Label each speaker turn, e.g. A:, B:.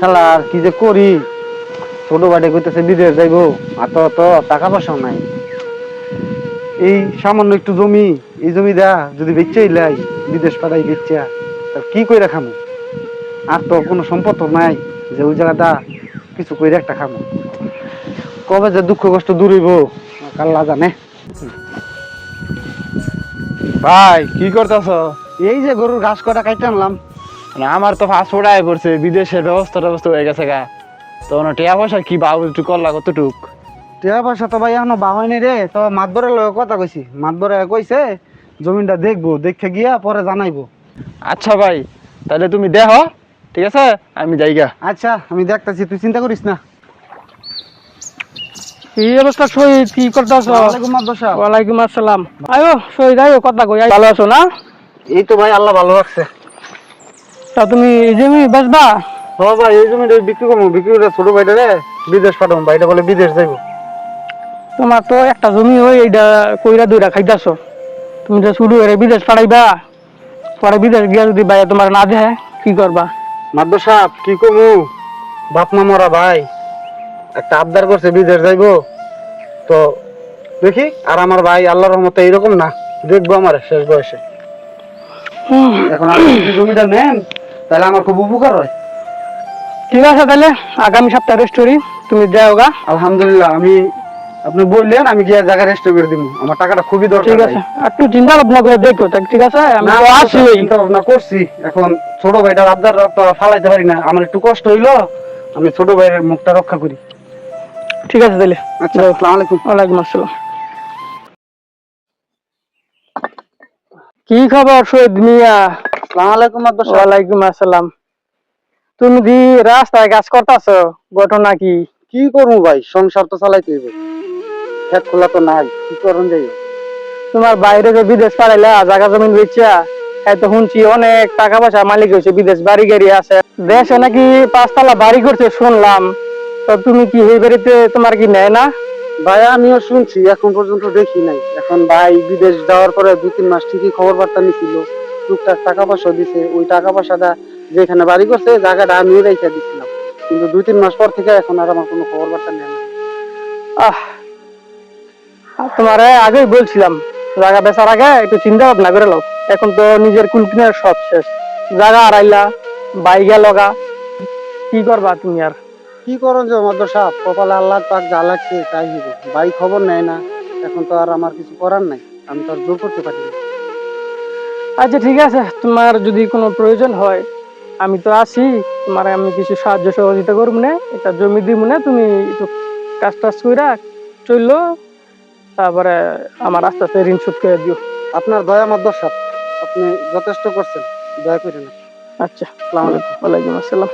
A: শালা আর কি যে করি? ছোট বাড়ি কইতেছে বিদেশ যাইবো। আর তো তো টাকা পয়সাও নাই। এই সামান্য একটু জমি এই জমি দা যদি বেচে লাই বিদেশ পাঠাই বেচা তা কি কইরা খামু? আর তো কোনো সম্পদ নাই যে ওই জায়গাটা কিছু কইরা একটা খামু। কবে যে দুঃখ কষ্ট দূর হইব কাল্লা জানে।
B: ভাই কি করতেছ?
A: এই যে গরুর ঘাস কটা কাইতে আনলাম।
B: মানে আমার তো পাসপোর্ট আয় করছে বিদেশের ব্যবস্থা ব্যবস্থা হয়ে গেছে গা। তো টিয়া পয়সা কি বাবু একটু করলা কতটুক?
A: টাকা পয়সা তো ভাই এখনও বা হয়নি রে তো মাতবরের লগে কথা কইছি। মাতবরে কইছে জমিনটা দেখব দেখে গিয়া পরে জানাইবো।
B: আচ্ছা ভাই তাহলে তুমি দেহ ঠিক আছে? আমি যাইগা
A: আচ্ছা আমি দেখতাছি তুই চিন্তা করিস না।
C: এই অবস্থা শহীদ? কি করতেছ।
A: ওয়ালাইকুম
C: আসসালাম। আয়ো শহীদ আয়ো কথা কই ভালো আছো না?
A: এই তো ভাই আল্লাহ ভালো রাখছে।
C: তা তুমি এই জমি বেচবা?
A: হ ভাই এই জমিটা বিক্রি করব। বিক্রি করে ছোট ভাইটা রে বিদেশ পাঠাবো। ভাইটা বলে বিদেশ যাইবো।
C: তোমার তো একটা জমি হই এইটা কইরা দুইটা খাইতাছ। তুমি তো শুরু করে বিদেশ পাঠাইবা। পরে বিদেশ গিয়া যদি ভাই তোমার না দেয় কি করবা?
A: মাতবর সাহেব কি কমু? বাপ মা মরা ভাই। একটা আবদার করছে বিদেশ যাইবো। তো দেখি আর আমার ভাই আল্লাহর রহমতে এইরকম না। দেখব আমার শেষ বয়সে। এখন আপনি জমিটা নেন? তাহলে আমার খুব উপকার হয়।
C: ঠিক আছে তাহলে আগামী সপ্তাহে রেস্ট করি। তুমি যাও গা।
A: আলহামদুলিল্লাহ আমি আপনি বললেন আমি গিয়ে জায়গা রেস্ট করে দিব। আমার টাকাটা খুবই দরকার
C: ঠিক। আছে। একটু চিন্তা ভাবনা করে দেখো ঠিক আছে? আমি তো
A: আসি
C: আসি
A: চিন্তা ভাবনা করছি। এখন ছোট ভাইটার আবদার তো ফালাইতে পারি না। আমার একটু কষ্ট হইল আমি ছোট ভাইয়ের মুখটা রক্ষা করি।
C: ঠিক আছে তাহলে।
A: আচ্ছা আসসালামু আলাইকুম।
C: ওয়ালাইকুম আসসালাম। কি খবর শহীদ মিয়া?
A: আসসালামু আলাইকুম
C: তুমি দি রাস্তায় কাজ করতেছো? ঘটনা কি?
A: কি করব ভাই? সংসার তো চালাইতে হইব। খেত খোলা তো নাই কি করুন যাই
C: তোমার বাইরে যে বিদেশ পাঠাইলা জায়গা জমিন বেচা এই তো শুনছি অনেক টাকা পয়সা মালিক হয়েছে বিদেশ বাড়ি গাড়ি আছে। দেশে নাকি পাঁচতলা বাড়ি করছে শুনলাম। তো তুমি কি এই বাড়িতে তোমার কি নেয় না?
A: ভাই আমিও শুনছি এখন পর্যন্ত দেখি নাই। এখন ভাই বিদেশ যাওয়ার পরে দুই তিন মাস ঠিকই খবর বার্তা নিছিল। টুকটাক টাকা পয়সা দিছে। ওই টাকা পয়সাটা যেখানে বাড়ি করছে, জায়গাটা আমিও রেখে দিছিলাম। কিন্তু দুই, তিন মাস পর থেকে এখন আর আমার কোনো খবর বার্তা নেই।
C: আহ, তোমার আগেই বলছিলাম, জায়গা বেচার আগে একটু চিন্তা ভাবনা করে নাও। এখন তো নিজের কুলকিনের সব শেষ। জায়গা হারাইলা, বাইগা লগা। কি করবা তুমি আর?
A: কি করুন যে মধ্য সাপ? কপালে আল্লাহ পাক যা লাগছে তাই ভাই খবর নেয় না। এখন তো আর আমার কিছু করার নাই। আমি তো আর জোর করতে পারি না।
C: আচ্ছা ঠিক আছে। তোমার যদি কোনো প্রয়োজন হয় আমি তো আছি। তোমার আমি কিছু সাহায্য সহযোগিতা করব না। এটা জমি দিব না। তুমি একটু কাজ টাজ কইরা চলল তারপরে আমার আস্তে আস্তে ঋণ শোধ করে দিও।
A: আপনার দয়া মাদ্রাসা আপনি যথেষ্ট করছেন। দয়া করে না
C: আচ্ছা আসসালামু আলাইকুম। ওয়ালাইকুম আসসালাম।